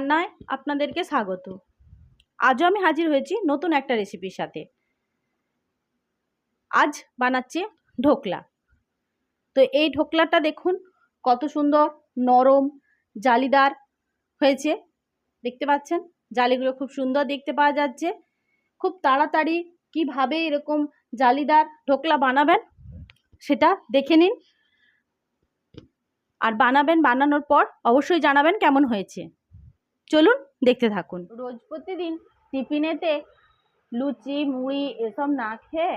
রান্নায় আপনাদেরকে স্বাগত। আজও আমি হাজির হয়েছি নতুন একটা রেসিপির সাথে। আজ বানাচ্ছি ঢোকলা। তো এই ঢোকলাটা দেখুন, কত সুন্দর, নরম, জালিদার হয়েছে। দেখতে পাচ্ছেন? জালিগুলো খুব সুন্দর দেখতে পাওয়া যাচ্ছে। খুব তাড়াতাড়ি কীভাবে এরকম জালিদার ঢোকলা বানাবেন সেটা দেখে নিন। আর বানাবেন, বানানোর পর অবশ্যই জানাবেন কেমন হয়েছে। চলুন দেখতে থাকুন। রোজ প্রতিদিন টিফিনেতে লুচি, মুড়ি এসব না খেয়ে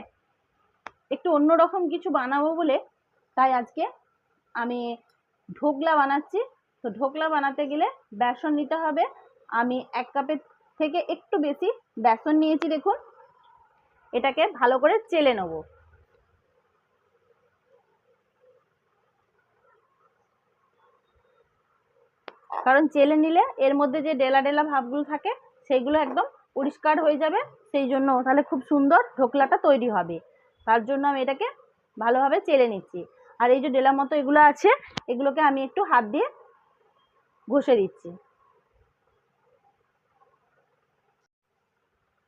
একটু অন্যরকম কিছু বানাবো বলে তাই আজকে আমি ঢোকলা বানাচ্ছি। তো ঢোকলা বানাতে গেলে বেসন নিতে হবে। আমি এক কাপের থেকে একটু বেশি বেসন নিয়েছি দেখুন। এটাকে ভালো করে চেলে নেব। কারণ চেলে নিলে এর মধ্যে যে ডেলা ডেলা ভাবগুলো থাকে সেইগুলো একদম পরিষ্কার হয়ে যাবে, সেই জন্য তাহলে খুব সুন্দর ঢোকলাটা তৈরি হবে। তার জন্য আমি এটাকে ভালোভাবে চেলে নিচ্ছি। আর এই যে ডেলা মতো এগুলো আছে, এগুলোকে আমি একটু হাত দিয়ে ঘষে দিচ্ছি।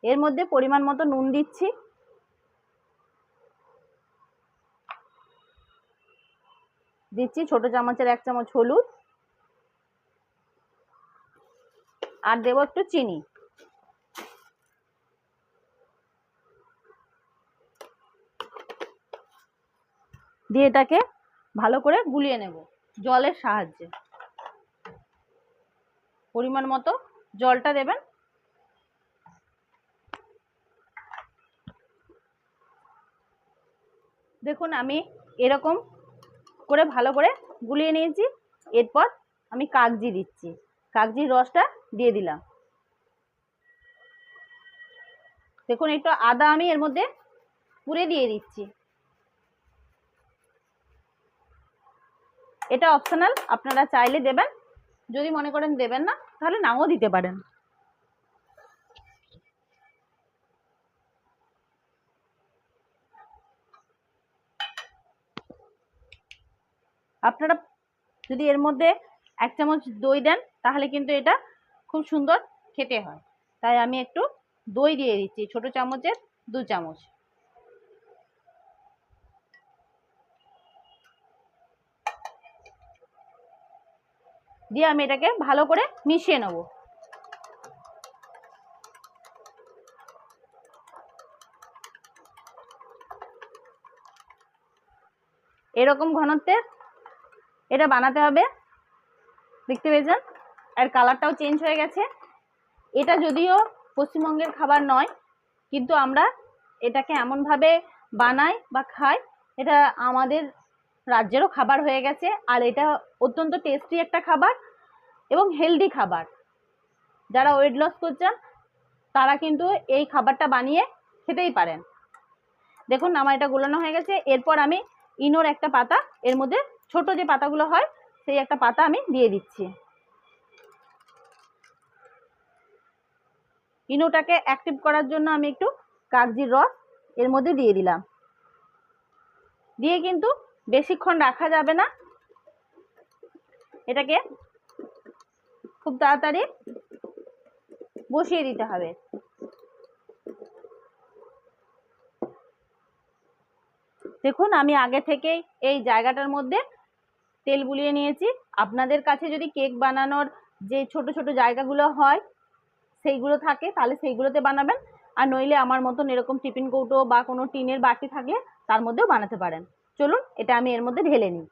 এর মধ্যে পরিমাণ মতো নুন দিচ্ছি। দিচ্ছি ছোট চামচের এক চামচ হলুদ। আর দেবো একটু চিনি। দিয়ে এটাকে ভালো করে গুলিয়ে নেব জলের সাহায্যে। পরিমাণ মতো জলটা দেবেন। দেখুন, আমি এরকম করে ভালো করে গুলিয়ে নিয়েছি। এরপর আমি কাগজি দিচ্ছি। কাগজির রসটা দিয়ে দিলাম। দেখুন, একটু আদা আমি এর মধ্যে পুরে দিয়ে দিচ্ছি। এটা অপশনাল আপনারা চাইলে দেবেন। যদি মনে করেন দেবেন না, তাহলে নাও দিতে পারেন। আপনারা যদি এর মধ্যে এক চামচ দই দেন তাহলে কিন্তু এটা খুব সুন্দর খেতে হয়। তাই আমি একটু দই দিয়ে দিচ্ছি, ছোট চামচের দু চামচ। দিয়ে আমি এটাকে ভালো করে মিশিয়ে নেব। এরকম ঘনত্বের এটা বানাতে হবে। দেখতে পেয়েছেন? আর কালারটাও চেঞ্জ হয়ে গেছে। এটা যদিও পশ্চিমবঙ্গের খাবার নয়, কিন্তু আমরা এটাকে এমনভাবে বানাই বা খাই, এটা আমাদের রাজ্যেরও খাবার হয়ে গেছে, আর এটা অত্যন্ত টেস্টি একটা খাবার এবং হেলদি খাবার। যারা ওয়েট লস করছেন, তারা কিন্তু এই খাবারটা বানিয়ে খেতেই পারেন। দেখুন, আমার এটা গোলানো হয়ে গেছে। এরপর আমি ইনোর একটা পাতা, এর মধ্যে ছোট যে পাতাগুলো হয়, সেই একটা পাতা আমি দিয়ে দিচ্ছি। ইনোটাকে অ্যাক্টিভ করার জন্য আমি একটু কাগজির রস এর মধ্যে দিয়ে দিলাম। দিয়ে কিন্তু বেশিক্ষণ রাখা যাবে না। এটাকে খুব তাড়াতাড়ি বসিয়ে দিতে হবে। দেখুন, আমি আগে থেকেই এই জায়গাটার মধ্যে তেল বুলিয়ে নিয়েছি। আপনাদের কাছে যদি কেক বানানোর যে ছোট ছোট জায়গাগুলো হয় সেইগুলো থাকে, তাহলে সেইগুলোতে বানাবেন। আর নইলে আমার মতন এরকম টিফিন কৌটো বা কোনো টিনের বাটি থাকলে তার মধ্যেও বানাতে পারেন। চলুন, এটা আমি এর মধ্যে ঢেলে নিই।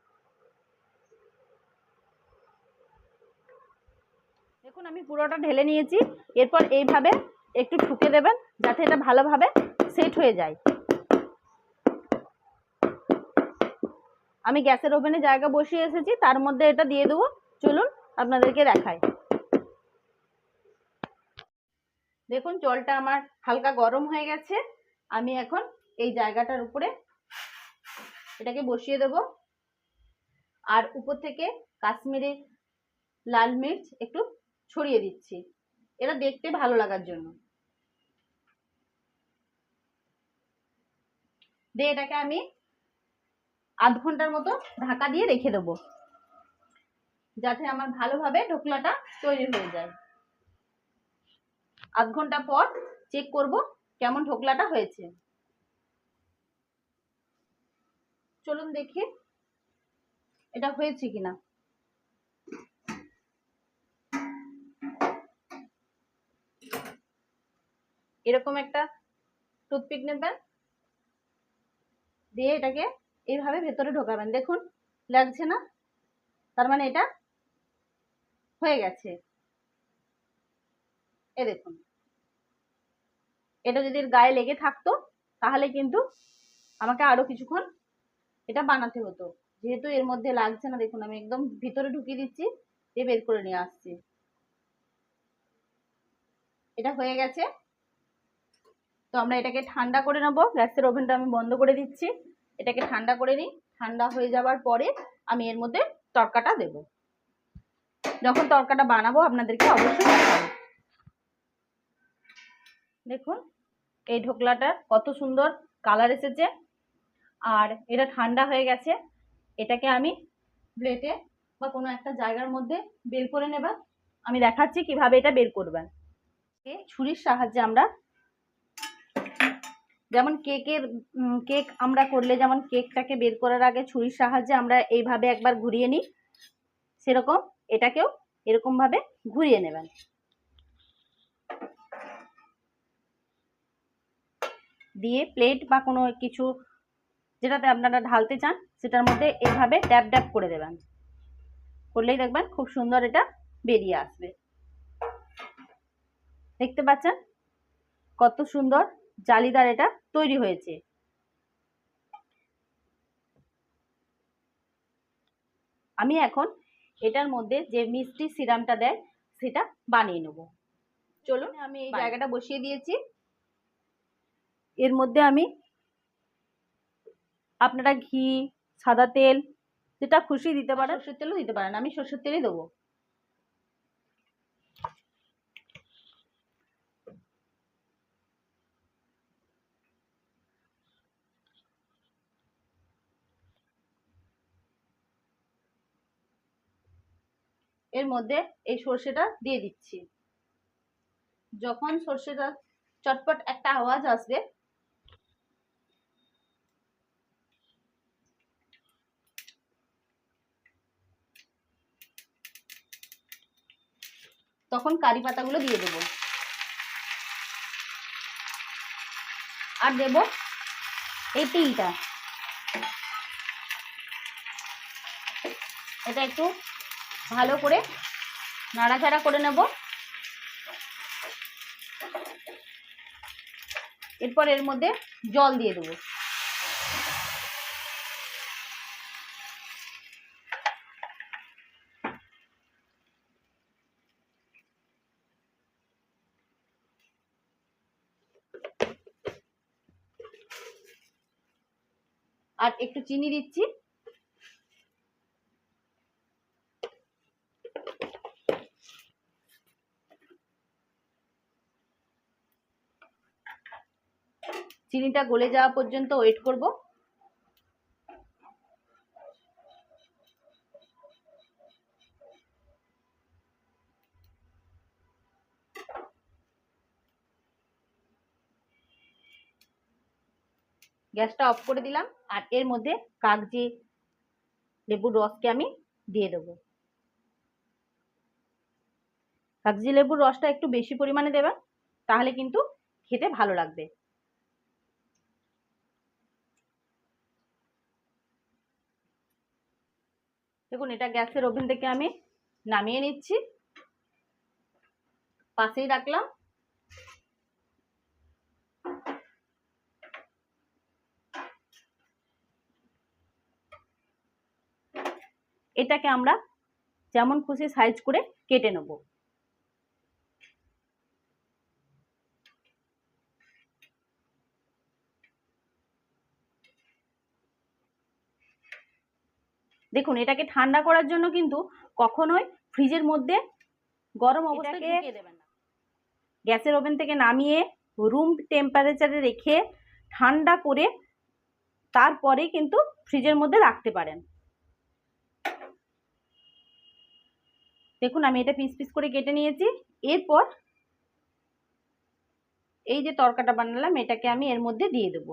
দেখুন, আমি পুরোটা ঢেলে নিয়েছি। এরপর এইভাবে একটু ঠুকে দেবেন, যাতে এটা ভালোভাবে সেট হয়ে যায়। আমি গ্যাসের ওভেনে জায়গা বসিয়ে এসেছি, তার মধ্যে এটা দিয়ে দেবো। চলুন, আপনাদেরকে দেখাই। দেখুন, জলটা আমার হালকা গরম হয়ে গেছে। আমি এখন এই জায়গাটার উপরে এটাকে বসিয়ে দেব। আর উপর থেকে কাশ্মীরি লাল মির্চ একটু ছড়িয়ে দিচ্ছি। এটা দেখতে ভালো লাগার জন্য। দিয়ে এটাকে আমি আধ ঘণ্টার মতো ঢাকা দিয়ে রেখে দেবো। যাতে আমার ভালোভাবে ঢোকলাটা তৈরি হয়ে যায়। আধ ঘণ্টা পর চেক করব কেমন ঢোকলাটা হয়েছে। চলুন দেখি এটা হয়েছে কিনা। এরকম একটা টুথপিক নেবেন, দিয়ে এটাকে এইভাবে ভেতরে ঢোকাবেন। দেখুন, লাগছে না? তার মানে এটা হয়ে গেছে। এ দেখুন। এটা যদি গায়ে লেগে থাকতো, তাহলে কিন্তু আমাকে আরও কিছুক্ষণ এটা বানাতে হতো। যেহেতু এর মধ্যে লাগছে না, দেখুন আমি একদম ভিতরে ঢুকিয়ে দিচ্ছি, দিয়ে বের করে নিয়ে আসছি। এটা হয়ে গেছে। তো আমরা এটাকে ঠান্ডা করে নেব। গ্যাসের ওভেনটা আমি বন্ধ করে দিচ্ছি। এটাকে ঠান্ডা করে নিই। ঠান্ডা হয়ে যাওয়ার পরে আমি এর মধ্যে তরকাটা দেব। যখন তরকাটা বানাবো, আপনাদেরকে অবশ্যই দেখুন, এই ঢোকলাটার কত সুন্দর কালার এসেছে। আর এটা ঠান্ডা হয়ে গেছে, এটাকে আমি প্লেটে বা কোনো একটা জায়গার মধ্যে বের করে নেবা আমি দেখাচ্ছি কীভাবে এটা বের করবেন। ছুরির সাহায্যে আমরা যেমন কেকের কেক আমরা করলে যেমন কেকটাকে বের করার আগে ছুরির সাহায্যে আমরা এইভাবে একবার ঘুরিয়ে নিই, সেরকম এটাকেও এরকমভাবে ঘুরিয়ে নেবেন। দিয়ে প্লেট বা কোনো কিছু যেটাতে আপনারা ঢালতে চান সেটার মধ্যে এভাবে ড্যাব ড্যাপ করে দেবেন। করলেই দেখবেন খুব সুন্দর এটা বেরিয়ে আসবে। দেখতে পাচ্ছেন? কত সুন্দর জালিদার এটা তৈরি হয়েছে। আমি এখন এটার মধ্যে যে মিষ্টি সিরামটা দেয় সেটা বানিয়ে নেব। চলুন আমি এই জায়গাটা বসিয়ে দিয়েছি। এর মধ্যে আমি আপনারা ঘি, সাদা তেল, যেটা খুশি দিতে পারেন। সর্ষের তেলও দিতে পারেন, আমি সর্ষের তেলই দেবো। এর মধ্যে এই সর্ষেটা দিয়ে দিচ্ছি। যখন সর্ষেটা চটপট একটা আওয়াজ আসবে তখন কারি পাতাগুলো দিয়ে দেবো। আর দেব এই তিলটা। এটা একটু ভালো করে নাড়াচাড়া করে নেব। এরপর এর মধ্যে জল দিয়ে দেবো। আর একটু চিনি দিচ্ছি। চিনিটা গলে যাওয়া পর্যন্ত ওয়েট করব। গ্যাসটা অফ করে দিলাম আর এর মধ্যে কাগজি লেবুর রসকে আমি দিয়ে দেবো। কাগজি লেবুর রসটা একটু বেশি পরিমাণে দেবেন তাহলে কিন্তু খেতে ভালো লাগবে। দেখুন, এটা গ্যাসের ওভেন থেকে আমি নামিয়ে নিচ্ছি। পাশেই রাখলাম। এটাকে আমরা যেমন খুশি সাইজ করে কেটে নেব। দেখুন এটাকে ঠান্ডা করার জন্য কিন্তু কখনোই ফ্রিজের মধ্যে গরম অবস্থায় দেবেন না। গ্যাসের ওভেন থেকে নামিয়ে রুম টেম্পারেচারে রেখে ঠান্ডা করে তারপরে কিন্তু ফ্রিজের মধ্যে রাখতে পারেন। দেখুন, আমি এটা পিস পিস করে কেটে নিয়েছি। এরপর এই যে তরকাটা বানালাম, এটাকে আমি এর মধ্যে দিয়ে দেব।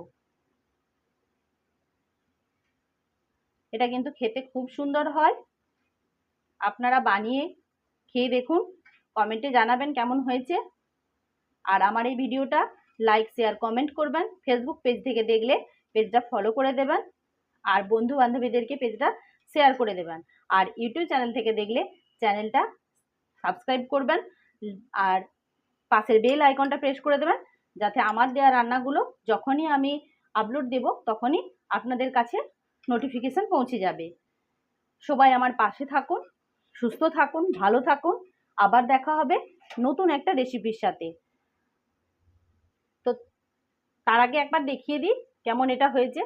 এটা কিন্তু খেতে খুব সুন্দর হয়। আপনারা বানিয়ে খেয়ে দেখুন, কমেন্টে জানাবেন কেমন হয়েছে। আর আমার এই ভিডিওটা লাইক, শেয়ার, কমেন্ট করবেন। ফেসবুক পেজ থেকে দেখলে পেজটা ফলো করে দেবেন। আর বন্ধু বান্ধবীদেরকে পেজটা শেয়ার করে দেবেন। আর ইউটিউব চ্যানেল থেকে দেখলে চ্যানেলটা সাবস্ক্রাইব করবেন আর পাশের বেল আইকনটা প্রেস করে দেবেন যাতে আমার দেওয়া রান্নাগুলো যখনই আমি আপলোড দেব তখনই আপনাদের কাছে নোটিফিকেশান পৌঁছে যাবে। সবাই আমার পাশে থাকুন, সুস্থ থাকুন, ভালো থাকুন। আবার দেখা হবে নতুন একটা রেসিপির সাথে। তো তার আগে একবার দেখিয়ে দিই কেমন এটা হয়েছে।